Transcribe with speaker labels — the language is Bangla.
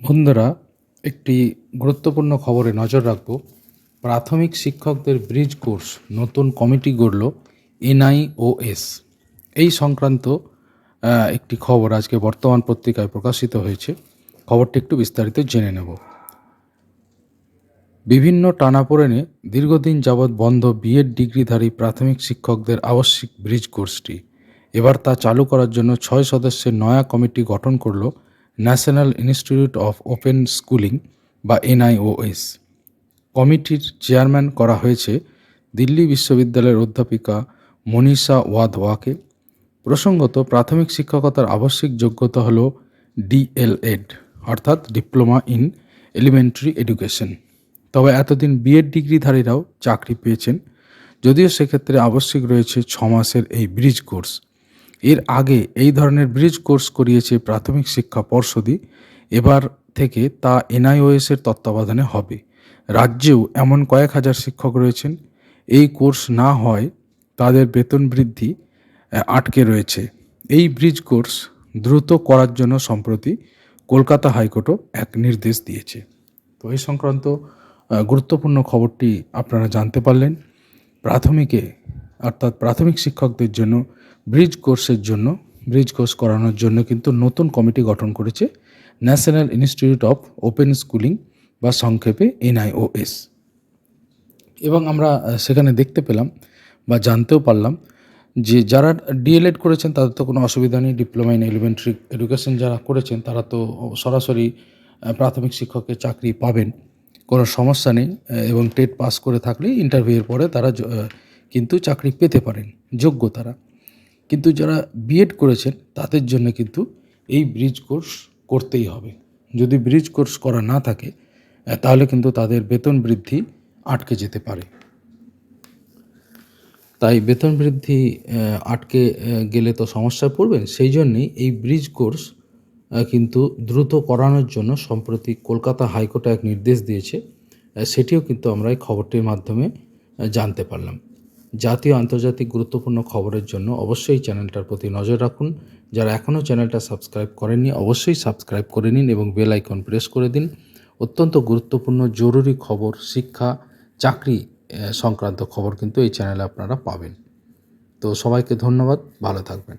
Speaker 1: বন্ধুরা, একটি গুরুত্বপূর্ণ খবরে নজর রাখব। প্রাথমিক শিক্ষকদের ব্রিজ কোর্স নতুন কমিটি গড়ল এনআইওএস। এই সংক্রান্ত একটি খবর আজকে বর্তমান পত্রিকায় প্রকাশিত হয়েছে। খবরটি একটু বিস্তারিত জেনে নেব। বিভিন্ন টানাপোড়েনে দীর্ঘদিন যাবৎ বন্ধ বিএড ডিগ্রিধারী প্রাথমিক শিক্ষকদের আবশ্যিক ব্রিজ কোর্সটি। এবার তা চালু করার জন্য ছয় সদস্যের নয়া কমিটি গঠন করল national institute of open schooling বা এনআইওএস কমিটির চেয়ারম্যান করা হয়েছে দিল্লি বিশ্ববিদ্যালয়ের অধ্যাপিকা মনীষা ওয়াধওয়াকে। প্রসঙ্গত, প্রাথমিক শিক্ষকতার আবশ্যিক যোগ্যতা হল ডিএলএড অর্থাৎ ডিপ্লোমা ইন এলিমেন্টারি এডুকেশন। তবে এতদিন বিএড ডিগ্রিধারীরাও চাকরি পেয়েছেন, যদিও সেক্ষেত্রে আবশ্যিক রয়েছে ছ মাসের এই ব্রিজ কোর্স। এর আগে এই ধরনের ব্রিজ কোর্স করিয়েছে প্রাথমিক শিক্ষা পর্ষদই, এবার থেকে তা এনআইওএস এর তত্ত্বাবধানে হবে। রাজ্যেও এমন কয়েক হাজার শিক্ষক রয়েছেন, এই কোর্স না হয় তাদের বেতন বৃদ্ধি আটকে রয়েছে। এই ব্রিজ কোর্স দ্রুত করার জন্য সম্প্রতি কলকাতা হাইকোর্টও এক নির্দেশ দিয়েছে। তো এই সংক্রান্ত গুরুত্বপূর্ণ খবরটি আপনারা জানতে পারলেন। প্রাথমিকে, অর্থাৎ প্রাথমিক শিক্ষকদের জন্য ব্রিজ কোর্সের জন্য, ব্রিজ কোর্স করানোর জন্য কিন্তু নতুন কমিটি গঠন করেছে National Institute of Open Schooling বা সংক্ষেপে এনআইওএস এবং আমরা সেখানে দেখতে পেলাম বা জানতেও পারলাম যে যারা ডিএলএড করেছেন তাদের তো কোনো অসুবিধা নেই, ডিপ্লোমা ইন এলিমেন্টারি এডুকেশন যারা করেছেন তারা তো সরাসরি প্রাথমিক শিক্ষকের চাকরি পাবেন, কোনো সমস্যা নেই এবং টেট পাস করে থাকলেই ইন্টারভিউয়ের পরে তারা কিন্তু চাকরি পেতে পারেন, যোগ্য তারা। কিন্তু যারা বিএড করেছেন, তাদের জন্য কিন্তু এই ব্রিজ কোর্স করতেই হবে। যদি ব্রিজ কোর্স করা না থাকে তাহলে কিন্তু তাদের বেতন বৃদ্ধি আটকে যেতে পারে। তাই বেতন বৃদ্ধি আটকে গেলে তো সমস্যায় পড়বেন। সেই জন্যেই এই ব্রিজ কোর্স কিন্তু দ্রুত করানোর জন্য সম্প্রতি কলকাতা হাইকোর্টে এক নির্দেশ দিয়েছে। সেটিও কিন্তু আমরা এই খবরটির মাধ্যমে জানতে পারলাম। জাতীয় আন্তর্জাতিক গুরুত্বপূর্ণ খবরের জন্য অবশ্যই চ্যানেলটার প্রতি নজর রাখুন। যারা এখনও চ্যানেলটা সাবস্ক্রাইব করেননি, অবশ্যই সাবস্ক্রাইব করে নিন এবং বেল আইকন প্রেস করে দিন। অত্যন্ত গুরুত্বপূর্ণ, জরুরি খবর, শিক্ষা, চাকরি সংক্রান্ত খবর কিন্তু এই চ্যানেলে আপনারা পাবেন। তো সবাইকে ধন্যবাদ, ভালো থাকবেন।